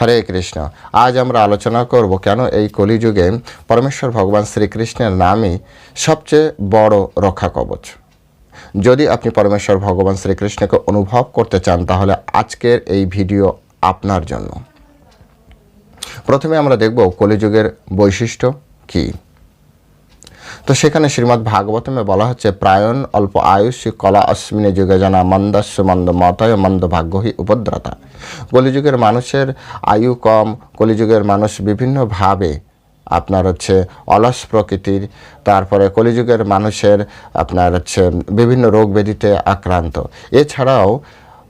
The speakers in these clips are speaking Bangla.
হরে কৃষ্ণ। আজ আমরা আলোচনা করব কেন এই কলিযুগে পরমেশ্বর ভগবান শ্রীকৃষ্ণের নামই সবচেয়ে বড় রক্ষা কবচ। যদি আপনি পরমেশ্বর ভগবান শ্রীকৃষ্ণকে অনুভব করতে চান, তাহলে আজকের এই ভিডিও আপনার জন্য। প্রথমে আমরা দেখব কলিযুগের বৈশিষ্ট্য কী? তো সেখানে শ্রীমৎ ভাগবতমে বলা হচ্ছে, প্রায়ণ অল্প আয়ুষ্য কলা অশ্বিনী যুগে জানা মন্দস্য মন্দ মতয় মন্দ ভাগ্যহী উপদ্রতা। কলিযুগের মানুষের আয়ু কম, কলিযুগের মানুষ বিভিন্নভাবে আপনার হচ্ছে অলস প্রকৃতির, তারপরে কলিযুগের মানুষের আপনার হচ্ছে বিভিন্ন রোগ ব্যাধিতে আক্রান্ত। এছাড়াও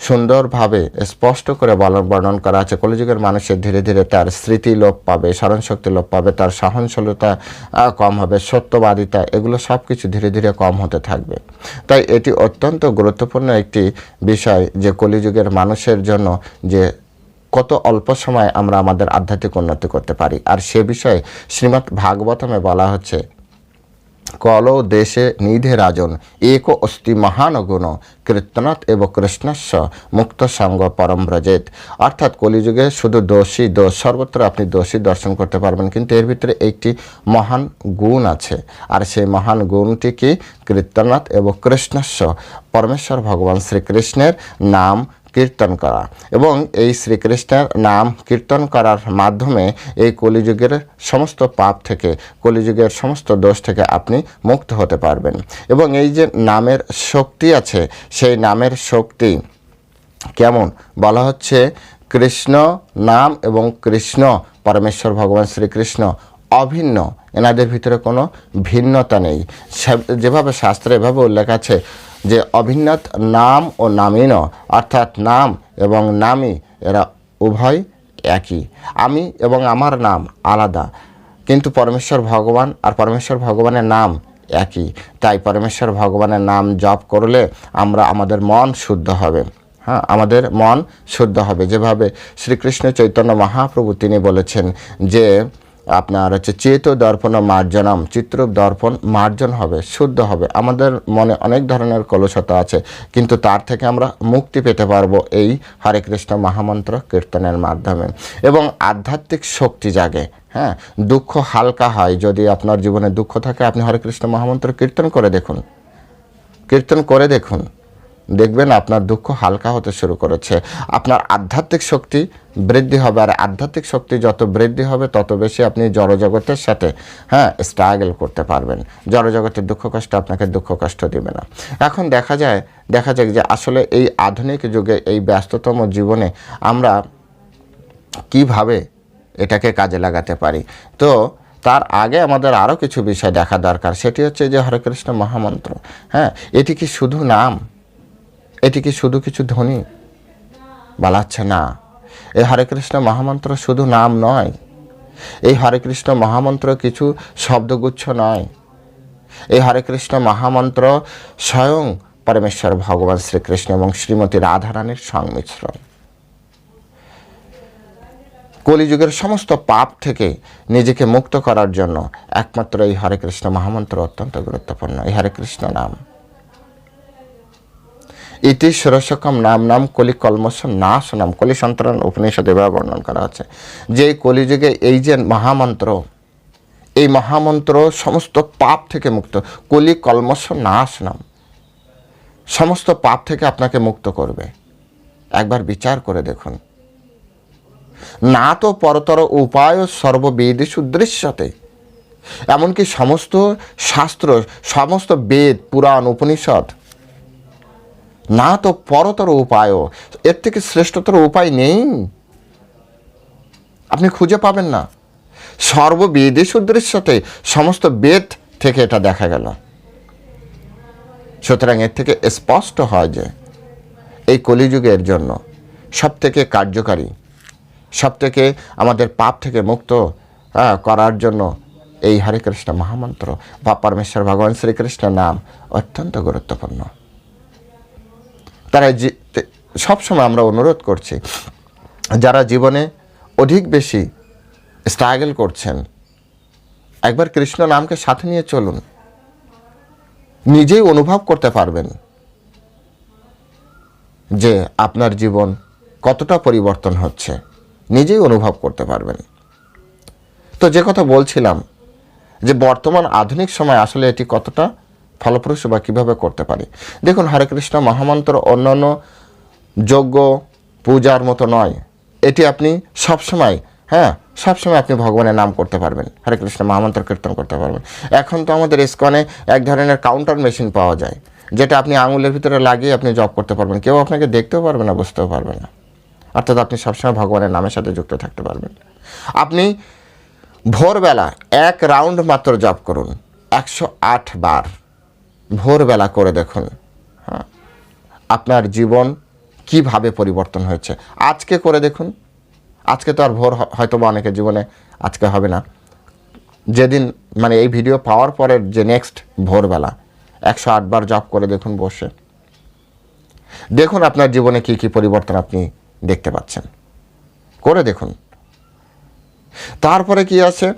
সুন্দরভাবে স্পষ্ট করে বর্ণন করা আছে। কলিযুগের মানুষের ধীরে ধীরে তার স্মৃতি লোপ পাবে, স্মরণশক্তি লোপ পাবে, তার সহনশীলতা কম হবে, সত্যবাদিতা, এগুলো সব কিছু ধীরে ধীরে কম হতে থাকবে। তাই এটি অত্যন্ত গুরুত্বপূর্ণ একটি বিষয় যে কলিযুগের মানুষের জন্য যে কত অল্প সময় আমরা আমাদের আধ্যাত্মিক উন্নতি করতে পারি। আর সে বিষয়ে শ্রীমৎ ভাগবতমে বলা হচ্ছে কল দেশে নিধে রাজন। এক অস্তি মহান গুণ। কীর্তনাথ এবং কৃষ্ণস্য মুক্ত সঙ্গ পরম ব্রজেত। অর্থাৎ কলিযুগে শুধু দোষী দোষ, সর্বত্র আপনি দোষী দর্শন করতে পারবেন, কিন্তু এর ভিতরে একটি মহান গুণ আছে। আর সেই মহান গুণটি কি? কীর্তনাথ এবং কৃষ্ণস্য পরমেশ্বর ভগবান শ্রীকৃষ্ণের নাম কীর্তন করা। এবং এই শ্রীকৃষ্ণের নাম কীর্তন করার মাধ্যমে এই কলিযুগের সমস্ত পাপ থেকে, কলিযুগের সমস্ত দোষ থেকে আপনি মুক্ত হতে পারবেন। এবং এই যে নামের শক্তি আছে, সেই নামের শক্তি কেমন? বলা হচ্ছে কৃষ্ণ নাম এবং কৃষ্ণ পরমেশ্বর ভগবান শ্রীকৃষ্ণ অভিন্ন। এনাদের ভিতরে কোনো ভিন্নতা নেই। যেভাবে শাস্ত্রে এভাবে উল্লেখ আছে যে অভিন্নত নাম ও নামিন অর্থাৎ নাম এবং নামি এরা উভয় একই। আমি এবং আমার নাম আলাদা, কিন্তু পরমেশ্বর ভগবান আর পরমেশ্বর ভগবানের নাম একই। তাই পরমেশ্বর ভগবানের নাম জপ করলে আমরা আমাদের মন শুদ্ধ হবে। হ্যাঁ আমাদের মন শুদ্ধ হবে। যেভাবে শ্রীকৃষ্ণ চৈতন্য মহাপ্রভু তিনি বলেছেন যে আপনার হচ্ছে চেত দর্পণ মার্জনম চিত্রূপ দর্পণ, মার্জন হবে, শুদ্ধ হবে। আমাদের মনে অনেক ধরনের কলুষতা আছে, কিন্তু তার থেকে আমরা মুক্তি পেতে পারব এই হরে কৃষ্ণ মহামন্ত্র কীর্তনের মাধ্যমে। এবং আধ্যাত্মিক শক্তি জাগে হ্যাঁ? দুঃখ হালকা হয়, যদি আপনার জীবনে দুঃখ থাকে, আপনি হরে কৃষ্ণ মহামন্ত্র কীর্তন করে দেখুন। কীর্তন করে দেখুন। দেখবেন আপনার দুঃখ হালকা হতে শুরু করেছে। আপনার আধ্যাত্মিক শক্তি বৃদ্ধি হবে আর আধ্যাত্মিক শক্তি যত বৃদ্ধি হবে, তত বেশি আপনি জড়জগতের সাথে হ্যাঁ স্ট্রাগল করতে পারবেন। জড়জগতের দুঃখ কষ্ট আপনাকে দুঃখ কষ্ট দেবে না। এখন দেখা যায় দেখা যায় যে আসলে এই আধুনিক যুগে, এই ব্যস্ততম জীবনে আমরা কীভাবে এটাকে কাজে লাগাতে পারি। তো তার আগে আমাদের আরও কিছু বিষয় দেখা দরকার, সেটি হচ্ছে যে হরে কৃষ্ণ মহামন্ত্র হ্যাঁ এটি কি শুধু নাম? এটি কি শুধু কিছু ধ্বনি? বলাচ্ছে না। এই হরে কৃষ্ণ মহামন্ত্র শুধু নাম নয়। এই হরে কৃষ্ণ মহামন্ত্র কিছু শব্দগুচ্ছ নয়। এই হরে কৃষ্ণ মহামন্ত্র স্বয়ং পরমেশ্বর ভগবান শ্রীকৃষ্ণ এবং শ্রীমতী রাধারানীর সংমিশ্রণ। কলিযুগের সমস্ত পাপ থেকে নিজেকে মুক্ত করার জন্য একমাত্র এই হরে কৃষ্ণ মহামন্ত্র অত্যন্ত গুরুত্বপূর্ণ। এই হরে কৃষ্ণ নাম। ইতি সুরসকম নাম নাম কলি কলমস নাশ নাম কলি সন্তরণ উপনিষদে এভাবে বর্ণন করা আছে যে কলিযুগে এই যে মহামন্ত্র, এই মহামন্ত্র সমস্ত পাপ থেকে মুক্ত। কলি কলমস নাশ নাম সমস্ত পাপ থেকে আপনাকে মুক্ত করবে। একবার বিচার করে দেখুন। না তো পরতর উপায় সর্ববেদে সুদৃশ্যতে এমনকি সমস্ত শাস্ত্র, সমস্ত বেদ, পুরাণ, উপনিষদ না তো পরতর উপায়ও এর থেকে শ্রেষ্ঠতর উপায় নেই। আপনি খুঁজে পাবেন না। সর্ববেদে সুদৃশ্যতে সমস্ত বেদ থেকে এটা দেখা গেল। সুতরাং এর থেকে স্পষ্ট হয় যে এই কলিযুগের জন্য সবথেকে কার্যকারী, সবথেকে আমাদের পাপ থেকে মুক্ত করার জন্য এই হরে কৃষ্ণ মহামন্ত্র বা পরমেশ্বর ভগবান শ্রীকৃষ্ণের নাম অত্যন্ত গুরুত্বপূর্ণ। তারা সবসময় আমরা অনুরোধ করছি, যারা জীবনে অধিক বেশি স্ট্রাগল করছেন, একবার কৃষ্ণ নামকে সাথে নিয়ে চলুন। নিজেই অনুভব করতে পারবেন যে আপনার জীবন কতটা পরিবর্তন হচ্ছে। নিজেই অনুভব করতে পারবেন। তো যে কথা বলছিলাম, যে বর্তমান আধুনিক সময় আসলে এটি কতটা ফলপ্রসূ বা কীভাবে করতে পারি? দেখুন, হরে কৃষ্ণ, মহামন্ত্র অন্যান্য যজ্ঞ, পূজার মতো নয়। এটি আপনি সবসময় হ্যাঁ সবসময় আপনি ভগবানের নাম করতে পারবেন। হরে কৃষ্ণ, মহামন্ত্র কীর্তন করতে পারবেন। এখন তো আমাদের ইস্কনে এক ধরনের কাউন্টার মেশিন পাওয়া যায়, যেটা আপনি আঙুলের ভিতরে লাগিয়ে আপনি জব করতে পারবেন। কেউ আপনাকে দেখতেও পারবে না, বুঝতেও পারবে না। অর্থাৎ আপনি সবসময় ভগবানের নামের সাথে যুক্ত থাকতে পারবেন। আপনি ভোরবেলা এক রাউন্ড মাত্র জব করুন, একশো আট বার। ভোরবেলা করে দেখুন। হ্যাঁ। আপনার জীবন কীভাবে পরিবর্তন হয়েছে? আজকে করে দেখুন। আজকে তো আর ভোর হয়তো বা অনেকের জীবনে আজকে হবে না। যেদিন মানে এই ভিডিও পাওয়ার পরের যে নেক্সট ভোরবেলা, একশো আটবার জব করে দেখুন বসে। দেখুন আপনার জীবনে কি কি পরিবর্তন আপনি দেখতে পাচ্ছেন। করে দেখুন। তারপরে কি আছে?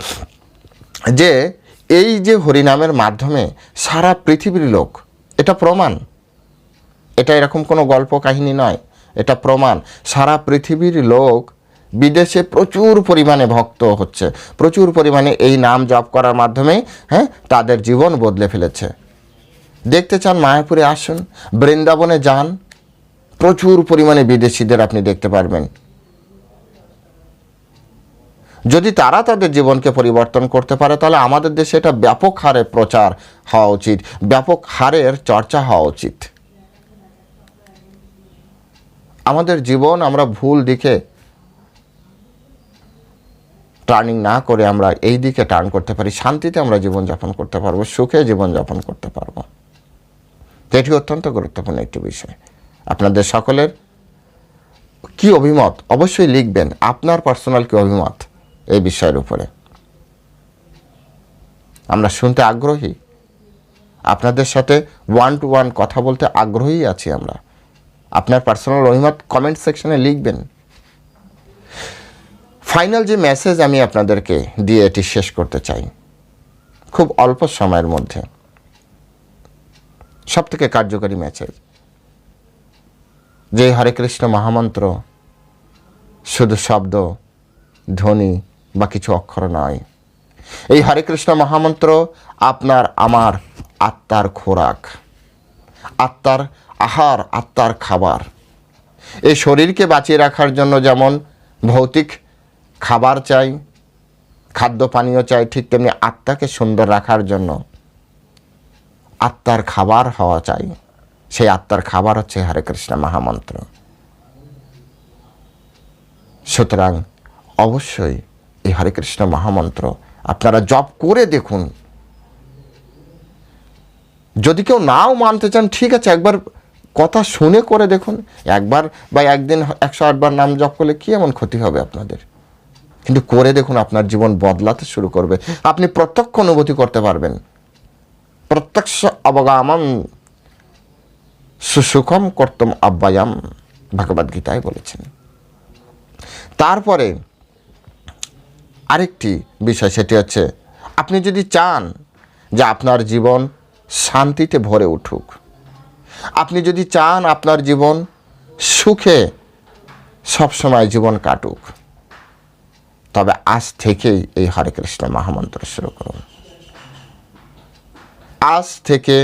যে এই যে হরিনামের মাধ্যমে সারা পৃথিবীর লোক, এটা প্রমাণ। এটা এরকম কোনো গল্প কাহিনী নয়, এটা প্রমাণ। সারা পৃথিবীর লোক বিদেশে প্রচুর পরিমাণে ভক্ত হচ্ছে, প্রচুর পরিমাণে এই নাম জপ করার মাধ্যমে হ্যাঁ তাদের জীবন বদলে ফেলেছে। দেখতে চান মায়াপুরে আসুন, বৃন্দাবনে যান, প্রচুর পরিমাণে বিদেশিদের আপনি দেখতে পারবেন। যদি তারা তাদের জীবনকে পরিবর্তন করতে পারে, তাহলে আমাদের দেশে এটা ব্যাপক হারে প্রচার হওয়া উচিত, ব্যাপক হারের চর্চা হওয়া উচিত। আমাদের জীবন আমরা ভুল দিকে টার্নিং না করে আমরা এই দিকে টার্ন করতে পারি, শান্তিতে আমরা জীবনযাপন করতে পারব, সুখে জীবনযাপন করতে পারব। এটি অত্যন্ত গুরুত্বপূর্ণ একটি বিষয়। আপনাদের সকলের কি অভিমত? অবশ্যই লিখবেন, আপনার পার্সোনাল কি অভিমত? এই বিষয়ের উপরে। আমরা শুনতে আগ্রহী। আপনাদের সাথে ওয়ান টু ওয়ান কথা বলতে আগ্রহী আছি আমরা। আপনার পার্সোনাল অভিমত কমেন্ট সেকশনে লিখবেন। ফাইনাল যে মেসেজ আমি আপনাদেরকে দিয়ে এটি শেষ করতে চাই, খুব অল্প সময়ের মধ্যে। সব থেকে কার্যকরী মেসেজ যে হরে কৃষ্ণ মহামন্ত্র, শুধু শব্দ, ধ্বনি বা কিছু অক্ষর নয়। এই হরে কৃষ্ণ মহামন্ত্র আপনার আমার আত্মার খোরাক, আত্মার আহার, আত্মার খাবার। এই শরীরকে বাঁচিয়ে রাখার জন্য যেমন ভৌতিক খাবার চাই, খাদ্য পানীয় চাই, ঠিক তেমনি আত্মাকে সুন্দর রাখার জন্য আত্মার খাবার হওয়া চাই। সেই আত্মার খাবার হচ্ছে হরে কৃষ্ণ মহামন্ত্র। সুতরাং অবশ্যই এই হরে কৃষ্ণ মহামন্ত্র। আপনারা জপ করে দেখুন। যদি কেউ নাও মানতে চান, ঠিক আছে, একবার কথা শুনে করে দেখুন। একবার বা একদিন একশো আটবার নাম জপ করলে কি এমন ক্ষতি হবে আপনাদের? কিন্তু করে দেখুন, আপনার জীবন বদলাতে শুরু করবে। আপনি প্রত্যক্ষ অনুভূতি করতে পারবেন। প্রত্যক্ষ অবগামন সুসুখম কর্তম আব্বায়াম ভগবদ্গীতায় বলেছেন। তারপরে আরেকটি বিষয় সেটি হচ্ছে, আপনি যদি চান যে আপনার জীবন শান্তিতে ভরে উঠুক, আপনি যদি চান আপনার জীবন সুখে সবসময় জীবন কাটুক, তবে আজ থেকেই এই হরে কৃষ্ণ মহামন্ত্র শুরু করুন। আজ থেকে,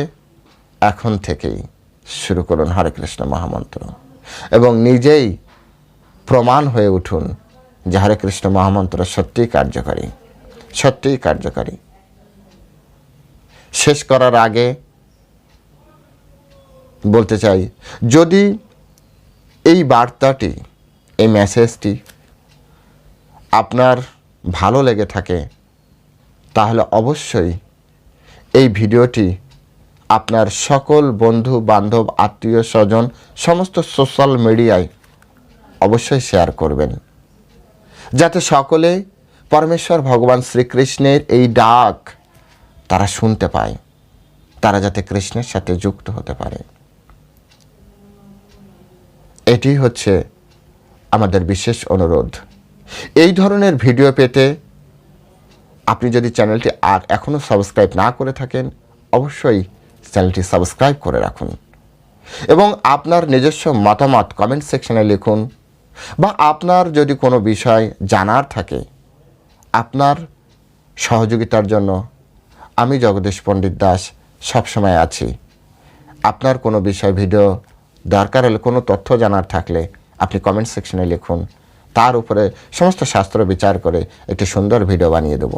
এখন থেকেই শুরু করুন হরে কৃষ্ণ মহামন্ত্র এবং নিজেই প্রমাণ হয়ে উঠুন যে হরে কৃষ্ণ মহামন্ত্র সত্যিই কার্যকারী সত্যিই কার্যকারী। শেষ করার আগে বলতে চাই, যদি এই বার্তাটি, এই মেসেজটি আপনার ভালো লেগে থাকে, তাহলে অবশ্যই এই ভিডিওটি আপনার সকল বন্ধু, বান্ধব, আত্মীয়, স্বজন, সমস্ত সোশ্যাল মিডিয়ায় অবশ্যই শেয়ার করবেন। যাতে সকলে পরমেশ্বর ভগবান শ্রীকৃষ্ণের এই ডাক তারা শুনতে পায়। তারা যাতে কৃষ্ণের সাথে যুক্ত হতে পারে। এটি হচ্ছে আমাদের বিশেষ অনুরোধ। এই ধরনের ভিডিও পেতে আপনি যদি চ্যানেলটি আর এখনও সাবস্ক্রাইব না করে থাকেন, অবশ্যই চ্যানেলটি সাবস্ক্রাইব করে রাখুন। এবং আপনার নিজস্ব মতামত কমেন্ট সেকশনে লিখুন। বা আপনার যদি কোনো বিষয় জানার থাকে, আপনার সহযোগিতার জন্য আমি জগদীশ পণ্ডিত দাস সবসময় আছি। আপনার কোনো বিষয়, ভিডিও দরকার হলে, কোনো তথ্য জানার থাকলে আপনি কমেন্ট সেকশনে লিখুন। তার উপরে সমস্ত শাস্ত্র বিচার করে একটি সুন্দর ভিডিও বানিয়ে দেব,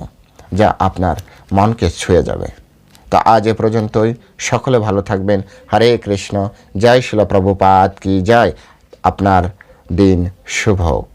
যা আপনার মনকে ছুঁয়ে যাবে। তা আজ এ পর্যন্তই। সকলে ভালো থাকবেন। হরে কৃষ্ণ। জয় শিল প্রভুপাত কি জয়। আপনার দিন শুভ হোক